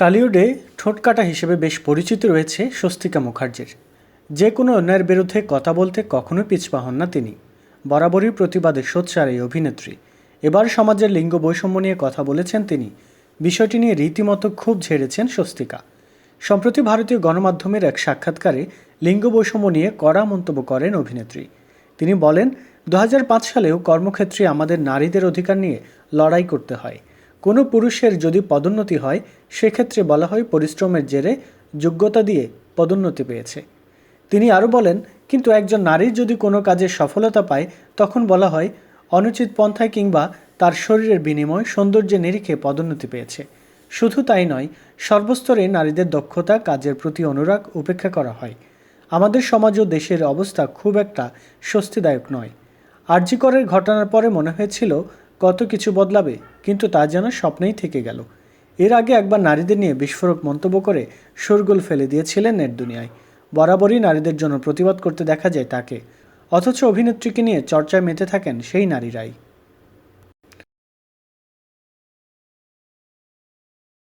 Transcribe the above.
টালিউডে ঠোঁটকাটা হিসেবে বেশ পরিচিত রয়েছে স্বস্তিকা মুখার্জির। যে কোনো অন্যায়ের বিরুদ্ধে কথা বলতে কখনোই পিছপা হন না তিনি। বরাবরই প্রতিবাদে সোচ্চার এই অভিনেত্রী। এবার সমাজের লিঙ্গ বৈষম্য নিয়ে কথা বলেছেন তিনি। বিষয়টি নিয়ে রীতিমতো খুব ঝেড়েছেন স্বস্তিকা। সম্প্রতি ভারতীয় গণমাধ্যমের এক সাক্ষাৎকারে লিঙ্গ বৈষম্য নিয়ে কড়া মন্তব্য করেন অভিনেত্রী। তিনি বলেন, দু হাজার পাঁচ সালেও কর্মক্ষেত্রে আমাদের নারীদের অধিকার নিয়ে লড়াই করতে হয়। কোনো পুরুষের যদি পদোন্নতি হয়, সেক্ষেত্রে বলা হয় পরিশ্রমের জেরে যোগ্যতা দিয়ে পদোন্নতি পেয়েছে। তিনি আরও বলেন, কিন্তু একজন নারীর যদি কোনো কাজে সফলতা পায়, তখন বলা হয় অনুচিত পন্থায় কিংবা তার শরীরের বিনিময় সৌন্দর্যের নিরিখে পদোন্নতি পেয়েছে। শুধু তাই নয়, সর্বস্তরে নারীদের দক্ষতা, কাজের প্রতি অনুরাগ উপেক্ষা করা হয়। আমাদের সমাজ ও দেশের অবস্থা খুব একটা স্বস্তিদায়ক নয়। আরজিকরের ঘটনার পরে মনে হয়েছিল, কত কিছু বদলাবে কিন্তু তা যেন স্বপ্নেই থেকে গেল। এর আগে একবার নারীদের নিয়ে বিস্ফোরক মন্তব্য করে শোরগোল ফেলে দিয়েছিলেন নেট দুনিয়ায়। বরাবরই নারীদের জন্য প্রতিবাদ করতে দেখা যায় তাকে। অথচ অভিনেত্রীকে নিয়ে চর্চায় মেতে থাকেন সেই নারীরাই।